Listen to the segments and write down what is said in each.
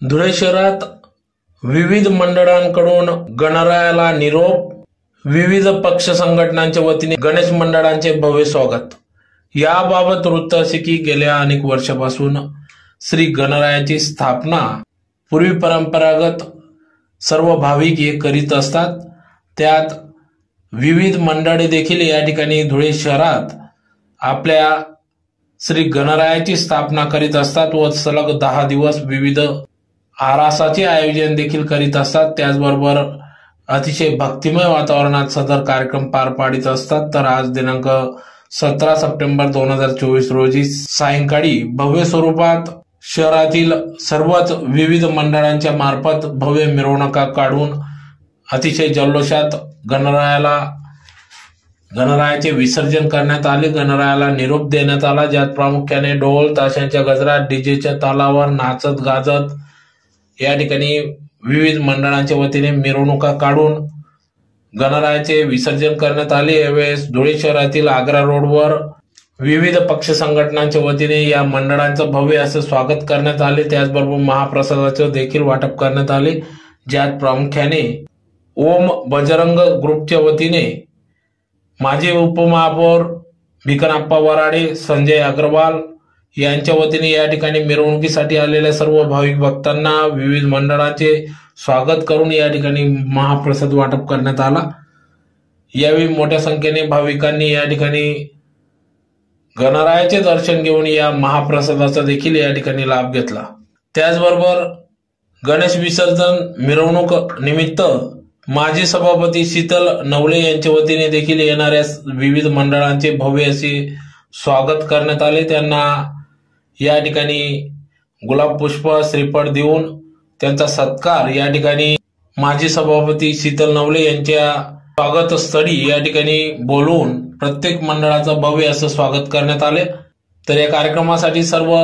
धुळे शहरात विविध मंडळांकडून गणरायाला निरोप विविध पक्ष संघटनांच्या वतीने गणेश मंडळांचे भव्य स्वागत. याबाबत वृत्त असे की गेल्या अनेक वर्षापासून श्री गणरायाची स्थापना पूर्वी परंपरागत सर्व भाविक हे करीत असतात. त्यात विविध मंडळे देखील या ठिकाणी धुळे शहरात आपल्या श्री गणरायाची स्थापना करीत असतात व सलग दहा दिवस विविध आरासाचे आयोजन देखील करीत असतात. त्याचबरोबर अतिशय भक्तिमय वातावरणात सदर कार्यक्रम पार पाडित असतात. तर आज दिनांक सतरा सप्टेंबर दोन हजार चोवीस रोजी सायंकाळी भव्य स्वरूपात शहरातील सर्वच विविध मंडळांच्या मार्फत भव्य मिरवणुका काढून अतिशय जल्लोषात गणरायाला गणरायाचे विसर्जन करण्यात आले. गणरायाला निरोप देण्यात आला. ज्यात प्रामुख्याने ढोल ताशांच्या गजरात डीजेच्या तालावर नाचत गाजत या ठिकाणी विविध मंडळांच्या वतीने मिरवणुका काढून गणरायाचे विसर्जन करण्यात आले. यावेळेस धुळे शहरातील आग्रा रोडवर विविध पक्ष संघटनांच्या वतीने या मंडळांचं भव्य असं स्वागत करण्यात आले. त्याचबरोबर महाप्रसादाचं देखील वाटप करण्यात आले. ज्यात प्रामुख्याने ओम बजरंग ग्रुपच्या वतीने माजी उपमहापौर भिकनाप्पा वराडे संजय अग्रवाल यांच्या वतीने या ठिकाणी मिरवणुकीसाठी आलेल्या सर्व भाविक भक्तांना विविध मंडळाचे स्वागत करून या ठिकाणी महाप्रसाद वाटप करण्यात आला. यावेळी मोठ्या संख्येने भाविकांनी या ठिकाणी गणरायाचे दर्शन घेऊन या महाप्रसादाचा देखील या ठिकाणी लाभ घेतला. त्याचबरोबर गणेश विसर्जन मिरवणूक निमित्त माजी सभापती शीतल नवले यांच्या वतीने देखील येणाऱ्या विविध मंडळांचे भव्य असे स्वागत करण्यात आले. त्यांना या ठिकाणी गुलाब पुष्प श्रीफळ देऊन त्यांचा सत्कार. या ठिकाणी माजी सभापती शीतल नवले यांच्या स्वागत स्थळी या ठिकाणी बोलवून प्रत्येक मंडळाचं भव्य असं स्वागत करण्यात आले. तर या कार्यक्रमासाठी सर्व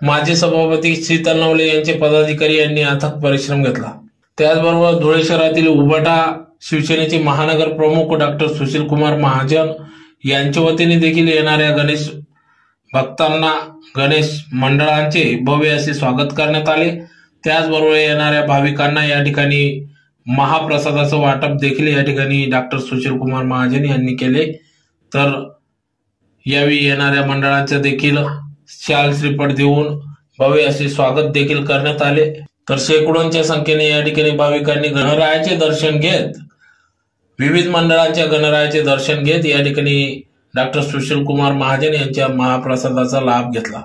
माजी सभापती शीतल नवले यांचे पदाधिकारी यांनी अथक परिश्रम घेतला. त्याचबरोबर धुळे शहरातील उबटा शिवसेनेचे महानगर प्रमुख डॉक्टर सुशील कुमार महाजन यांच्या वतीने देखील येणाऱ्या गणेश भक्तांना गणेश मंडळांचे भव्य असे स्वागत करण्यात आले. त्याचबरोबर येणाऱ्या भाविकांना या ठिकाणी महाप्रसादाचं वाटप देखील या ठिकाणी डॉक्टर सुशील कुमार महाजन यांनी केले. तर यावेळी येणाऱ्या मंडळांचे देखील शाल श्रीपट देऊन भव्य असे स्वागत देखील करण्यात आले. तर शेकडोंच्या संख्येने या ठिकाणी भाविकांनी गणरायाचे दर्शन घेत विविध मंडळांच्या गणरायाचे दर्शन घेत या ठिकाणी डॉक्टर सुशील कुमार महाजन यांच्या महाप्रसादाचा लाभ घेतला.